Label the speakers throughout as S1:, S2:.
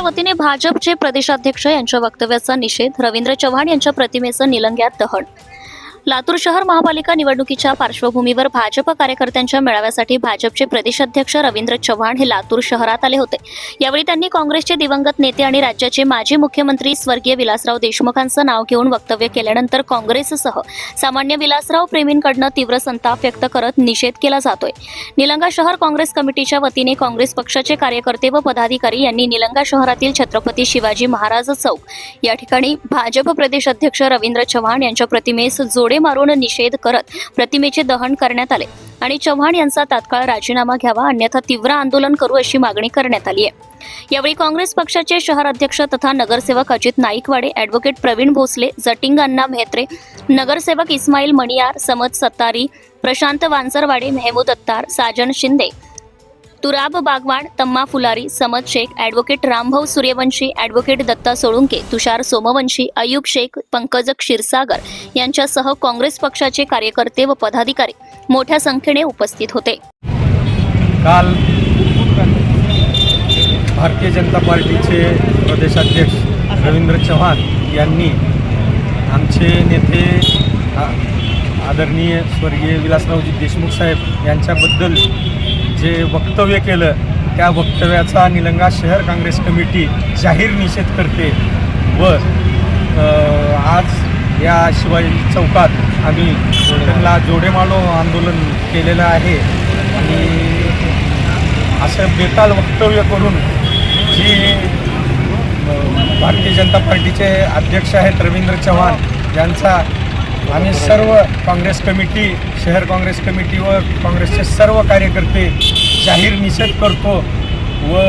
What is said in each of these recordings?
S1: वतीने भाजपचे प्रदेशाध्यक्ष यांच्या वक्तव्याचा निषेध रवींद्र चव्हाण यांच्या प्रतिमेचं निलंग्यात दहन लातूर शहर महापालिका निवडणुकीच्या पार्श्वभूमीवर भाजप कार्यकर्त्यांच्या मेळाव्यासाठी भाजपचे प्रदेशाध्यक्ष रवींद्र चव्हाण हे लातूर शहरात आले होते. यावेळी त्यांनी काँग्रेसचे दिवंगत नेते आणि राज्याचे माजी मुख्यमंत्री स्वर्गीय विलासराव देशमुखांचं नाव घेऊन वक्तव्य केल्यानंतर काँग्रेससह सामान्य विलासराव प्रेमींकडनं तीव्र संताप व्यक्त करत निषेध केला जातोय. निलंगा शहर काँग्रेस कमिटीच्या वतीने काँग्रेस पक्षाचे कार्यकर्ते व पदाधिकारी यांनी निलंगा शहरातील छत्रपती शिवाजी महाराज चौक या ठिकाणी भाजप प्रदेश अध्यक्ष रवींद्र चव्हाण यांच्या प्रतिमेस जोड मारून निषेध करत प्रतिमेचे दहन करण्यात आले. आणि चव्हाण यांचा तात्काळ राजीनामा घ्यावा अन्यथा तीव्र आंदोलन करू अशी मागणी करण्यात आली आहे. यावेळी काँग्रेस पक्षाचे शहर अध्यक्ष तथा नगरसेवक अजित नाईकवाडे ॲडव्होकेट प्रवीण भोसले जटिंग अण्णा मेहत्रे नगरसेवक इस्माईल मणियार समद सत्तारी प्रशांत वांसरवाडे मेहमूद अत्तार साजन शिंदे तुराब बागवाड तम्मा फुलारी समद शेख ॲडव्होकेट रामभाऊ सूर्यवंशी ॲडव्होकेट दत्ता सोळुंके तुषार सोमवंशी अयुब शेख पंकज क्षीरसागर यांच्यासह काँग्रेस पक्षाचे कार्यकर्ते व पदाधिकारी मोठ्या संख्येने उपस्थित होते.
S2: काल भारतीय जनता पार्टीचे प्रदेशाध्यक्ष रवींद्र चव्हाण यांनी आमचे नेते आदरणीय स्वर्गीय विलासरावजी देशमुख साहेब यांच्याबद्दल जे वक्तव्य केलं त्या वक्तव्याचा निलंगा शहर काँग्रेस कमिटी जाहीर निषेध करते व आज या शिवाजी चौकात आम्ही त्यांना जोडेमालो आंदोलन केलेलं आहे. आणि असं बेताल वक्तव्य करून जी भारतीय जनता पार्टीचे अध्यक्ष आहेत रवींद्र चव्हाण यांचा आम्ही सर्व काँग्रेस कमिटी शहर काँग्रेस कमिटी व काँग्रेसचे सर्व कार्यकर्ते जाहीर निषेध करतो व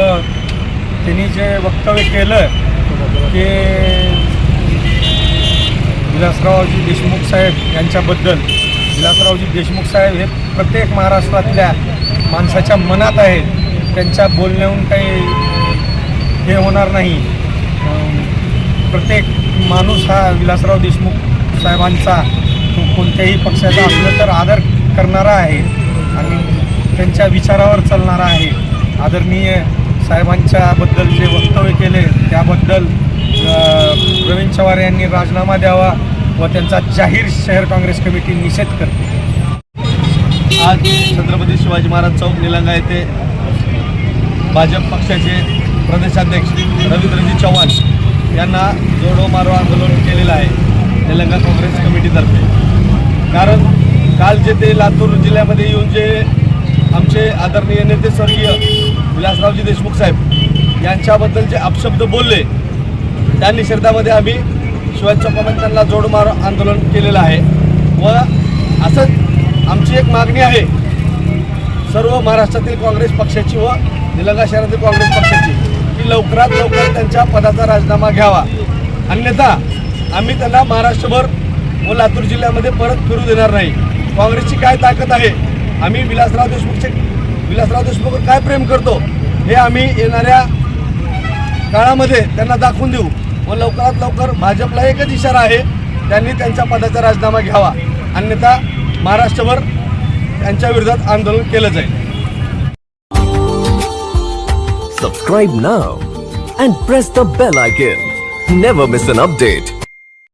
S2: त्यांनी जे वक्तव्य केलं की विलासरावजी देशमुख साहेब यांच्याबद्दल. विलासरावजी देशमुख साहेब हे प्रत्येक महाराष्ट्रातल्या माणसाच्या मनात आहेत. त्यांच्या बोलण्याहून काही हे होणार नाही. प्रत्येक माणूस हा विलासराव देशमुख साहेबांचा तो कोणत्याही पक्षाचा असलं तर आदर करणारा आहे. आणि त्यांच्या विचारावर चालणारा आहे. आदरणीय साहेबांच्याबद्दल जे वक्तव्य केले त्याबद्दल प्रवीण चव्हाण यांनी राजीनामा द्यावा व त्यांचा जाहीर शहर काँग्रेस कमिटी निषेध करते.
S3: आज छत्रपती शिवाजी महाराज चौक निलंगा येथे भाजप पक्षाचे प्रदेशाध्यक्ष रवींद्रजी चव्हाण यांना जोडो मारो आंदोलन केलेलं आहे निलंगा काँग्रेस कमिटीतर्फे. कारण काल जे ते लातूर जिल्ह्यामध्ये येऊन जे आमचे आदरणीय नेते स्वर्गीय विलासरावजी देशमुख साहेब यांच्याबद्दल जे अपशब्द बोलले त्या निषेधामध्ये आम्ही शिवाजी चौकामध्ये त्यांना जोडमार आंदोलन केलेलं आहे. व असंच आमची एक मागणी आहे सर्व महाराष्ट्रातील काँग्रेस पक्षाची व निलंगा शहरातील काँग्रेस पक्षाची की लवकरात लवकर त्यांच्या पदाचा राजीनामा घ्यावा. अन्यथा आम्ही त्यांना महाराष्ट्रभर व लातूर जिल्ह्यामध्ये परत फिरू देणार नाही. काँग्रेसची काय ताकद आहे आम्ही विलासराव देशमुखचे विलासराव देशमुखवर काय प्रेम करतो हे आम्ही येणाऱ्या काळामध्ये त्यांना दाखवून देऊ. व लवकरात लवकर भाजपला एकच इशारा आहे त्यांनी त्यांच्या पदाचा राजीनामा घ्यावा. अन्यथा महाराष्ट्रभर त्यांच्या विरोधात आंदोलन केलं जाईल.
S4: Subscribe now and press the bell icon never miss an update